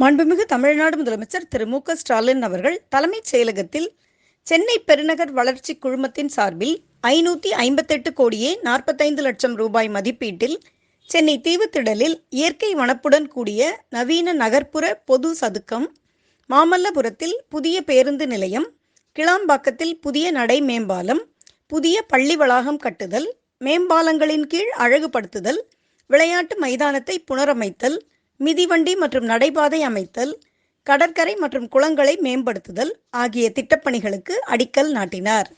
மாண்புமிகு தமிழ்நாடு முதலமைச்சர் திரு மு க ஸ்டாலின் அவர்கள் தலைமைச் செயலகத்தில் சென்னை பெருநகர் வளர்ச்சி குழுமத்தின் சார்பில் ஐநூற்றி ஐம்பத்தெட்டு கோடியே நாற்பத்தைந்து லட்சம் ரூபாய் மதிப்பீட்டில் சென்னை தீவுத்திடலில் இயற்கை வனப்புடன் கூடிய நவீன நகர்ப்புற பொது சதுக்கம் மாமல்லபுரத்தில் புதிய பேருந்து நிலையம் கிளாம்பாக்கத்தில் புதிய நடை மேம்பாலம் புதிய பள்ளி வளாகம் கட்டுதல் மேம்பாலங்களின் கீழ் அழகுபடுத்துதல் விளையாட்டு மைதானத்தை புனரமைத்தல் மிதிவண்டி மற்றும் நடைபாதை அமைத்தல் கடற்கரை மற்றும் குளங்களை மேம்படுத்துதல் ஆகிய திட்டப்பணிகளுக்கு அடிக்கல் நாட்டினார்.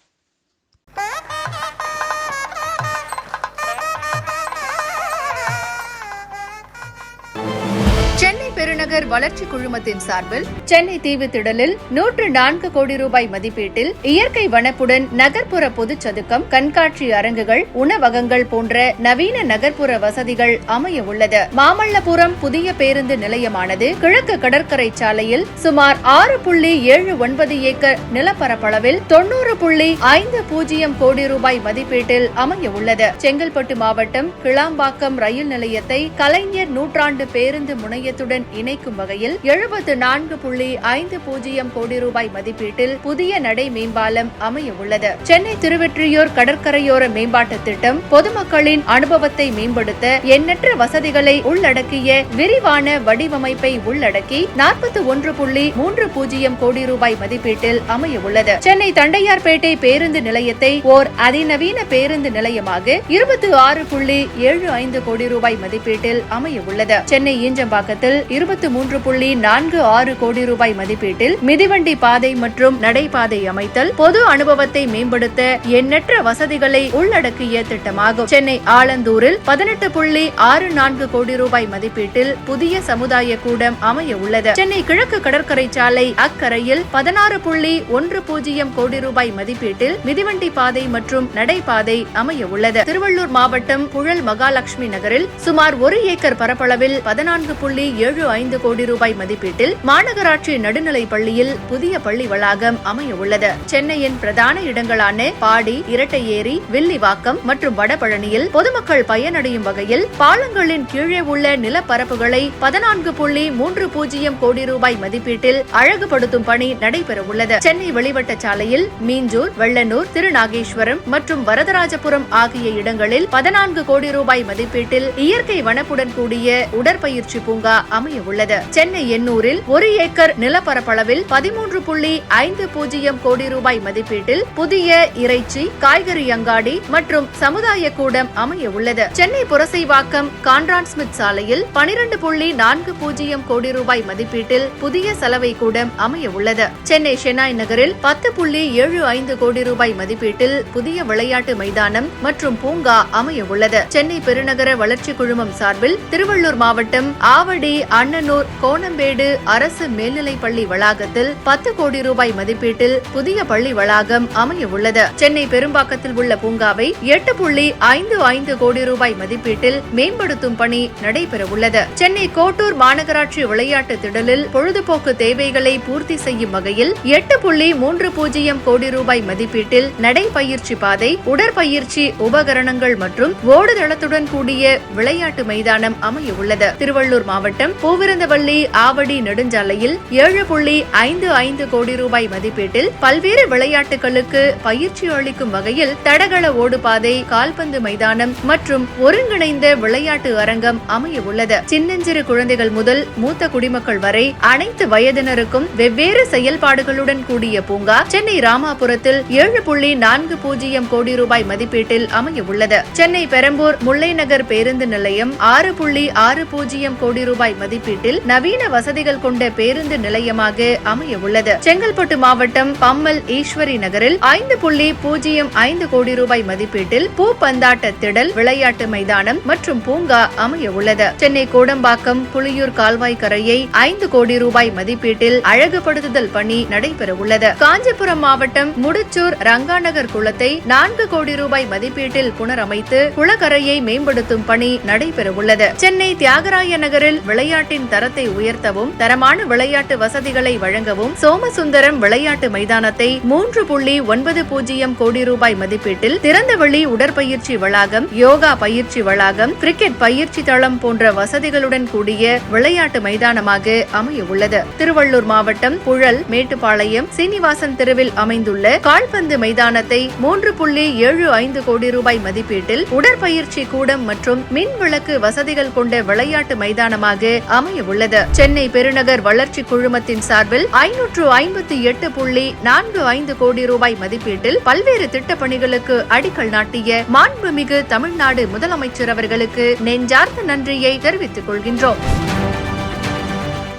பெருநகர் வளர்ச்சி குழுமத்தின் சார்பில் சென்னை தீவு திடலில் நூற்று நான்கு கோடி ரூபாய் மதிப்பீட்டில் இயற்கை வனப்புடன் நகர்ப்புற பொதுச் சதுக்கம் கண்காட்சி அரங்குகள் உணவகங்கள் போன்ற நவீன நகர்ப்புற வசதிகள் அமைய உள்ளது. மாமல்லபுரம் புதிய பேருந்து நிலையமானது கிழக்கு கடற்கரை சாலையில் சுமார் ஆறு புள்ளி ஏழு ஒன்பது ஏக்கர் நிலப்பரப்பளவில் தொன்னூறு புள்ளி ஐந்து பூஜ்ஜியம் கோடி ரூபாய் மதிப்பீட்டில் அமைய உள்ளது. செங்கல்பட்டு மாவட்டம் கிளாம்பாக்கம் ரயில் நிலையத்தை கலைஞர் நூற்றாண்டு பேருந்து முனையத்துடன் இணை இணைக்கும் வகையில் எழுபத்து நான்கு புள்ளி ஐந்து பூஜ்ஜியம் கோடி ரூபாய் மதிப்பீட்டில் புதிய நடை மேம்பாலம் அமைய உள்ளது சென்னை திருவெற்றியூர் கடற்கரையோர மேம்பாட்டு திட்டம் பொதுமக்களின் அனுபவத்தை மேம்படுத்த எண்ணற்ற வசதிகளை உள்ளடக்கிய விரிவான வடிவமைப்பை உள்ளடக்கி நாற்பத்தி ஒன்று புள்ளி மூன்று பூஜ்ஜியம் கோடி ரூபாய் மதிப்பீட்டில் அமைய உள்ளது சென்னை தண்டையார்பேட்டை பேருந்து நிலையத்தை ஓர் அதிநவீன பேருந்து நிலையமாக இருபத்தி ஆறு புள்ளி ஏழு ஐந்து கோடி ரூபாய் மதிப்பீட்டில் அமைய உள்ளது சென்னை ஈஞ்சம்பாக்கத்தில் இருபத்தி மூன்று புள்ளி நான்கு ஆறு கோடி ரூபாய் மதிப்பீட்டில் மிதிவண்டி பாதை மற்றும் நடைபாதை அமைத்தல் பொது அனுபவத்தை மேம்படுத்த எண்ணற்ற வசதிகளை உள்ளடக்கிய திட்டமாகும். சென்னை ஆலந்தூரில் பதினெட்டு புள்ளி ஆறு நான்கு கோடி ரூபாய் மதிப்பீட்டில் புதிய சமுதாய கூடம் அமைய உள்ளது. சென்னை கிழக்கு கடற்கரை சாலை அக்கரையில் பதினாறு புள்ளி ஒன்று பூஜ்ஜியம் கோடி ரூபாய் மதிப்பீட்டில் மிதிவண்டி பாதை மற்றும் நடைபாதை அமைய உள்ளது. திருவள்ளூர் மாவட்டம் புழல் மகாலட்சுமி நகரில் சுமார் ஒரு ஏக்கர் பரப்பளவில் பதினான்கு புள்ளி ஏழு ஐந்து கோடி ரூபாய் மதிப்பீட்டில் மாநகராட்சி நடுநிலைப் பள்ளியில் புதிய பள்ளி வளாகம் அமைய உள்ளது சென்னையின் பிரதான இடங்களான பாடி இரட்டை ஏரி வில்லிவாக்கம் மற்றும் வடபழனியில் பொதுமக்கள் பயனடையும் வகையில் பாலங்களின் கீழே உள்ள நிலப்பரப்புகளை பதினான்கு புள்ளி மூன்று பூஜ்ஜியம் கோடி ரூபாய் மதிப்பீட்டில் அழகுபடுத்தும் பணி நடைபெற உள்ளது சென்னை வெளிவட்ட சாலையில் மீஞ்சூர் வெள்ளனூர் திருநாகேஸ்வரம் மற்றும் வரதராஜபுரம் ஆகிய இடங்களில் பதினான்கு கோடி ரூபாய் மதிப்பீட்டில் இயற்கை வனப்புடன் கூடிய உடற்பயிற்சி பூங்கா அமைய உள்ளது சென்னை எண்ணூரில் ஒரு ஏக்கர் நிலப்பரப்பளவில் பதிமூன்று புள்ளி ஐந்து பூஜ்ஜியம் கோடி ரூபாய் மதிப்பீட்டில் புதிய இறைச்சி காய்கறி அங்காடி மற்றும் சமுதாய கூடம் அமைய உள்ளது. சென்னை புரசைவாக்கம் கான்ரான் ஸ்மித் சாலையில் பனிரெண்டு புள்ளி நான்கு பூஜ்ஜியம் கோடி ரூபாய் மதிப்பீட்டில் புதிய சலவை கூடம் அமைய உள்ளது. சென்னை ஷெனாய் நகரில் பத்து புள்ளி ஏழு ஐந்து கோடி ரூபாய் மதிப்பீட்டில் புதிய விளையாட்டு மைதானம் மற்றும் பூங்கா அமைய உள்ளது. சென்னை பெருநகர வளர்ச்சி குழுமம் சார்பில் திருவள்ளூர் மாவட்டம் ஆவடி அண்ணனூர் கோணம்பேடு அரசு மேல்நிலைப் பள்ளி வளாகத்தில் பத்து கோடி ரூபாய் மதிப்பீட்டில் புதிய பள்ளி வளாகம் அமைய உள்ளது சென்னை பெரும்பாக்கத்தில் உள்ள பூங்காவை எட்டு புள்ளி ஐந்து ஐந்து கோடி ரூபாய் மதிப்பீட்டில் மேம்படுத்தும் பணி நடைபெற உள்ளது சென்னை கோட்டூர் மாநகராட்சி விளையாட்டு திடலில் பொழுதுபோக்கு தேவைகளை பூர்த்தி செய்யும் வகையில் எட்டு புள்ளி மூன்று பூஜ்ஜியம் கோடி ரூபாய் மதிப்பீட்டில் நடைபயிற்சி பாதை உடற்பயிற்சி உபகரணங்கள் மற்றும் ஓடுதளத்துடன் கூடிய விளையாட்டு மைதானம் அமைய உள்ளது திருவள்ளூர் மாவட்டம் பூவிருந்த பூவிருந்தவல்லி ஆவடி நெடுஞ்சாலையில் ஏழு புள்ளி ஐந்து ஐந்து கோடி ரூபாய் மதிப்பீட்டில் பல்வேறு விளையாட்டுகளுக்கு பயிற்சி அளிக்கும் வகையில் தடகள ஓடுபாதை கால்பந்து மைதானம் மற்றும் ஒருங்கிணைந்த விளையாட்டு அரங்கம் அமைய உள்ளது. சின்னஞ்சிறு குழந்தைகள் முதல் மூத்த குடிமக்கள் வரை அனைத்து வயதினருக்கும் வெவ்வேறு செயல்பாடுகளுடன் கூடிய பூங்கா சென்னை ராமாபுரத்தில் ஏழு புள்ளி நான்கு பூஜ்ஜியம் கோடி ரூபாய் மதிப்பீட்டில் அமைய உள்ளது. சென்னை பெரம்பூர் முல்லை நகர் பேருந்து நிலையம் ஆறு புள்ளி ஆறு பூஜ்ஜியம் கோடி ரூபாய் மதிப்பீட்டில் நவீன வசதிகள் கொண்ட பேருந்து நிலையமாக அமைய உள்ளது செங்கல்பட்டு மாவட்டம் பம்மல் ஈஸ்வரி நகரில் ஐந்து புள்ளி பூஜ்ஜியம் ஐந்து கோடி ரூபாய் மதிப்பீட்டில் பூ பந்தாட்ட திடல் விளையாட்டு மைதானம் மற்றும் பூங்கா அமைய உள்ளது சென்னை கோடம்பாக்கம் புளியூர் கால்வாய் கரையை ஐந்து கோடி ரூபாய் மதிப்பீட்டில் அழகுபடுத்துதல் பணி நடைபெற உள்ளது காஞ்சிபுரம் மாவட்டம் முடிச்சூர் ரங்காநகர் குளத்தை நான்கு கோடி ரூபாய் மதிப்பீட்டில் புனரமைத்து குளக்கரையை மேம்படுத்தும் பணி நடைபெற உள்ளது சென்னை தியாகராய நகரில் விளையாட்டின் தர தரத்தை உயர்த்தவும் தரமான விளையாட்டு வசதிகளை வழங்கவும் சோமசுந்தரம் விளையாட்டு மைதானத்தை மூன்று புள்ளி ஒன்பது பூஜ்ஜியம் கோடி ரூபாய் மதிப்பீட்டில் திறந்தவெளி உடற்பயிற்சி வளாகம் யோகா பயிற்சி வளாகம் கிரிக்கெட் பயிற்சி தளம் போன்ற வசதிகளுடன் கூடிய விளையாட்டு மைதானமாக அமைய உள்ளது திருவள்ளூர் மாவட்டம் புழல் மேட்டுப்பாளையம் சீனிவாசன் தெருவில் அமைந்துள்ள கால்பந்து மைதானத்தை மூன்று புள்ளி ஏழு ஐந்து கோடி ரூபாய் மதிப்பீட்டில் உடற்பயிற்சி கூடம் மற்றும் மின் விளக்கு வசதிகள் கொண்ட விளையாட்டு மைதானமாக அமைய உள்ளது சென்னை பெருநகர் வளர்ச்சி குழுமத்தின் சார்பில் ஐநூற்று ஐம்பத்தி எட்டு புள்ளி நான்கு ஐந்து கோடி ரூபாய் மதிப்பீட்டில் பல்வேறு திட்டப் பணிகளுக்கு அடிக்கல் நாட்டிய மாண்புமிகு தமிழ்நாடு முதலமைச்சர் அவர்களுக்கு நெஞ்சார்ந்த நன்றியை தெரிவித்துக் கொள்கின்றோம்.